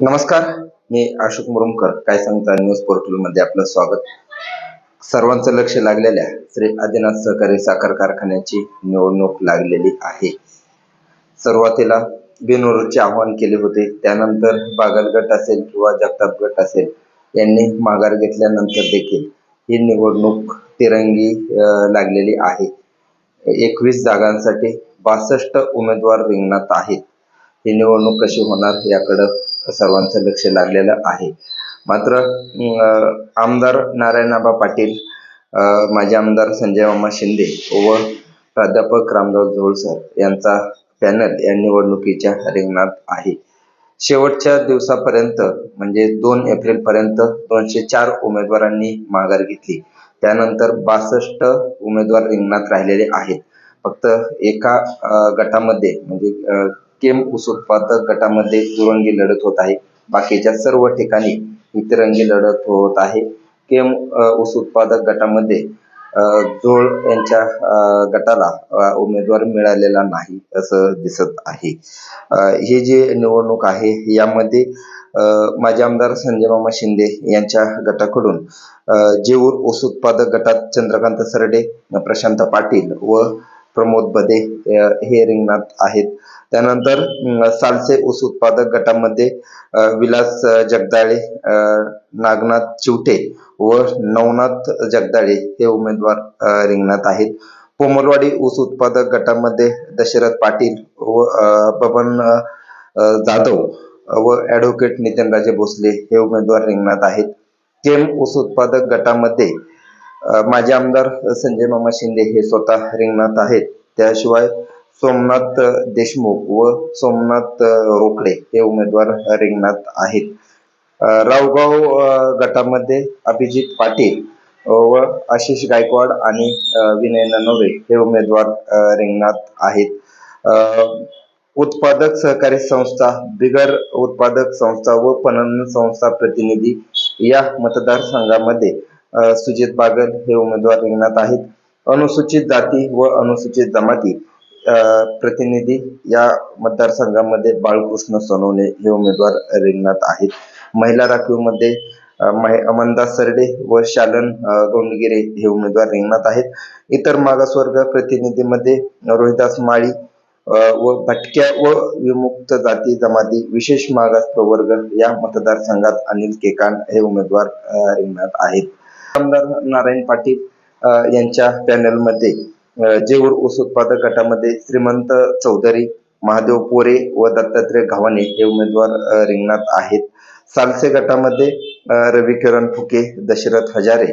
नमस्कार मी अशोक मुरुमकर काय सांगता न्यूज पोर्टलमध्ये आपलं स्वागत. सर्वांचं लक्ष लागलेल्या श्री आदिनाथ सहकारी साखर कारखान्याची निवडणूक लागलेली आहे. सुरुवातीला बिनविरोधचे आवाहन केले होते त्यानंतर बागल गट असेल किंवा जगताप गट असेल यांनी माघार घेतल्यानंतर देखील ही निवडणूक तिरंगी लागलेली आहे. एकवीस जागांसाठी बासष्ट उमेदवार रिंगणात आहेत. ही निवडणूक कशी होणार याकडं सर्वांचं लक्ष लागलेलं आहे. मात्र आमदार नारायणआबा पाटील माजी आमदार संजय मामा शिंदे व प्राध्यापक रामदास झोळसर यांचा पॅनल या निवडणुकीच्या रिंगणात आहे. शेवटच्या दिवसापर्यंत म्हणजे दोन एप्रिल पर्यंत दोनशे चार उमेदवारांनी माघार घेतली. त्यानंतर बासष्ट उमेदवार रिंगणात राहिलेले आहेत. फक्त एका गटामध्ये म्हणजे केम ऊस उत्पादक गटामध्ये दुरंगी लढत होत आहे. बाकीच्या सर्व ठिकाणी ही तिरंगी लढत होत आहे. केम ऊस उत्पादक गटामध्ये जोळ यांच्या गटाला उमेदवार मिळालेला नाही असं दिसत आहे. ही जी निवडणूक आहे यामध्ये माजी आमदार संजय मामा शिंदे यांच्या गटाकडून जेऊर ऊस उत्पादक गटात चंद्रकांत सरडे प्रशांत पाटील व प्रमोद बदे हे रिंगणात आहेत. त्यानंतर सालसे ऊस उत्पादक गटामध्ये विलास जगदाळे नागनाथ चिवटे व नवनाथ जगदाळे हे उमेदवार रिंगणात आहेत. पोमलवाडी ऊस उत्पादक गटामध्ये दशरथ पाटील व बबन जाधव व ॲडव्होकेट नितीनराजे भोसले हे उमेदवार रिंगणात आहेत. केम ऊस उत्पादक गटामध्ये माझे आमदार संजय मामा शिंदे हे स्वतः रिंगणात आहेत. त्याशिवाय सोमनाथ देशमुख व सोमनाथ रोकडे हे उमेदवार रिंगणात आहेत. रावगाव गटामध्ये अभिजित पाटील व आशिष गायकवाड आणि विनय ननोरे हे उमेदवार रिंगणात आहेत. अं, उत्पादक सहकारी संस्था बिगर उत्पादक संस्था व पणन संस्था प्रतिनिधी या मतदारसंघामध्ये सुजित बागल हे उमेदवार रिंगणात आहेत. अनुसूचित जाती व अनुसूचित जमाती अं, प्रतिनिधी या मतदारसंघामध्ये बाळकृष्ण सोनवणे हे उमेदवार रिंगणात आहेत. महिला राखीवमध्ये अमनदास सरडे व शालन गोंडगिरे हे उमेदवार रिंगणात आहेत. इतर मागासवर्ग प्रतिनिधीमध्ये रोहिदास माळी व भटक्या व विमुक्त जाती जमाती विशेष मागास प्रवर्ग या मतदारसंघात अनिल केकान हे उमेदवार रिंगणात आहेत. आमदार नारायण पाटील यांच्या पॅनलमध्ये अं, जेऊर ऊस उत्पादक गटामध्ये श्रीमंत चौधरी महादेव पोरे व दत्तात्रय घावाने हे उमेदवार रिंगणात आहेत. सालसे गटामध्ये रवी किरण फुके दशरथ हजारे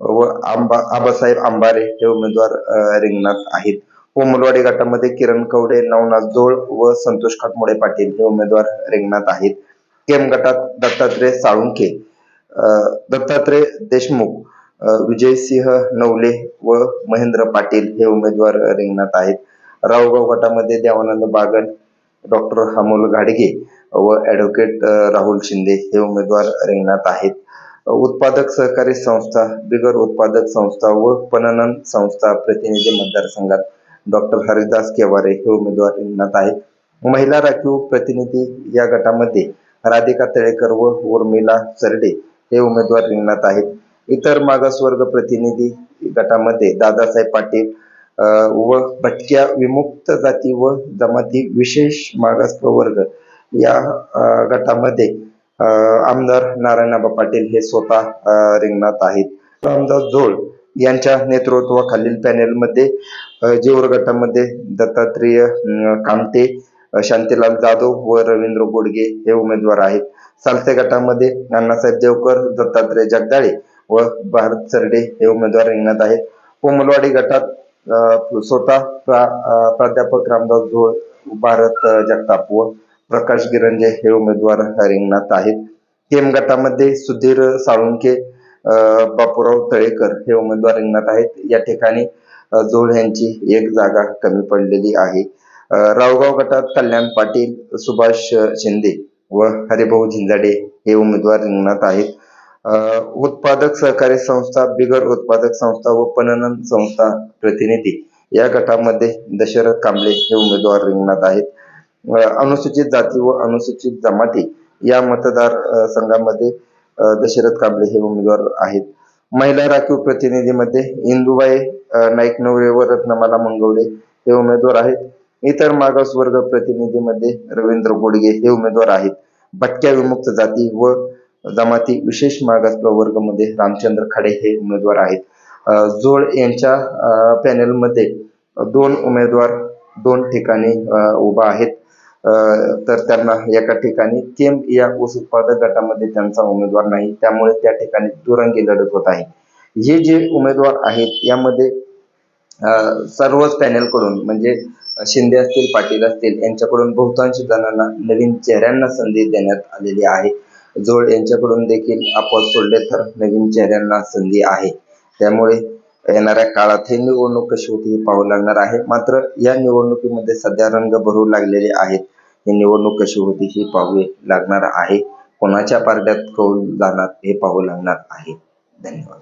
व आंबा आबासाहेब आंबारे हे उमेदवार रिंगणात आहेत. कोमलवाडी गटामध्ये किरण कवडे नवनाथ जोळ व संतोष खाटमोडे पाटील हे उमेदवार रिंगणात आहेत. केम गटात दत्तात्रय साळुंके दत्तात्रय देशमुख विजयसिंह नवले व महेंद्र पाटील हे उमेदवार रिंगणात आहेत. रावगाव गटामध्ये देवानंद बागल डॉक्टर अमोल घाडगे व ऍडव्होकेट राहुल शिंदे हे उमेदवार रिंगणात आहेत. उत्पादक सहकारी संस्था बिगर उत्पादक संस्था व पणन संस्था प्रतिनिधी मतदारसंघात डॉक्टर हरिदास केवारे हे उमेदवार रिंगणात आहेत. महिला राखीव प्रतिनिधी या गटामध्ये राधिका तळेकर व उर्मिला सरडे हे उमेदवार रिंगणात आहेत. इतर मागासवर्ग प्रतिनिधी गटामध्ये दादासाहेब पाटील व भटक्या विमुक्त जाती व जमाती विशेष मागास प्रवर्ग या गटामध्ये आमदार नारायणबा पाटील हे स्वतः रिंगणात आहेत. रामदास झोळ यांच्या नेतृत्वाखालील पॅनेलमध्ये अ, गटामध्ये दत्तात्रेय कामटे कामते शांतीलाल जाधव व रवींद्र गोडगे हे उमेदवार आहेत. सालसे गटामध्ये अण्णासाहेब देवकर दत्तात्रय जगदाळे व भारत सरडे हे उमेदवार रिंगणात आहेत. कोमलवाडी गटात स्वतः प्राध्यापक रामदास झोळ भारत जगताप व प्रकाश गिरंजे हे उमेदवार रिंगणात आहेत. केम गटामध्ये सुधीर साळुंके बापूराव तळेकर हे उमेदवार रिंगणात आहेत. या ठिकाणी अ, यांची एक जागा कमी पडलेली आहे. रावगाव गटात कल्याण पाटील सुभाष शिंदे व हरिभाऊ झिंजाडे हे उमेदवार रिंगणात आहेत. उत्पादक सहकारी संस्था बिगर उत्पादक संस्था व पणन संस्था प्रतिनिधी या गटामध्ये दशरथ कांबळे हे उमेदवार रिंगणात आहेत. अनुसूचित जाती व अनुसूचित जमाती या मतदार संघामध्ये दशरथ कांबळे हे उमेदवार आहेत. महिला राखीव प्रतिनिधीमध्ये इंदुबाई नाईक नवरे व रत्नमाला मंगवडे हे उमेदवार आहेत. इतर मागासवर्ग प्रतिनिधीमध्ये रवींद्र गोडगे हे उमेदवार आहेत. भटक्या विमुक्त जाती व जमाती विशेष मागास प्रवर्गमध्ये रामचंद्र खाडे हे उमेदवार आहेत. जोड यांच्या अ, पॅनेलमध्ये दोन उमेदवार दोन ठिकाणी उभा आहेत. तर त्यांना एका ठिकाणी केम या ऊस उत्पादक गटामध्ये त्यांचा उमेदवार नाही. त्यामुळे त्या ठिकाणी दुरंगी लढत होत आहे. हे जे उमेदवार आहेत यामध्ये अ, सर्वच पॅनेलकडून म्हणजे शिंदे असतील पाटील असतील यांच्याकडून बहुतांश जणांना नवीन चेहऱ्यांना संधी देण्यात आलेली आहे. जोड यांच्याकडून देखील अपवाद सोडले तर नवीन चेहऱ्यांना संधी आहे. त्यामुळे येणाऱ्या काळात ही निवडणूक कशी होती हे पाहू लागणार आहे. मात्र या निवडणुकीमध्ये सध्या रंग भरू लागलेले आहेत. ही निवडणूक कशी होती ही पाहू लागणार आहे. कोणाच्या पारड्यात कौल जाणार हे पाहू लागणार आहे. धन्यवाद.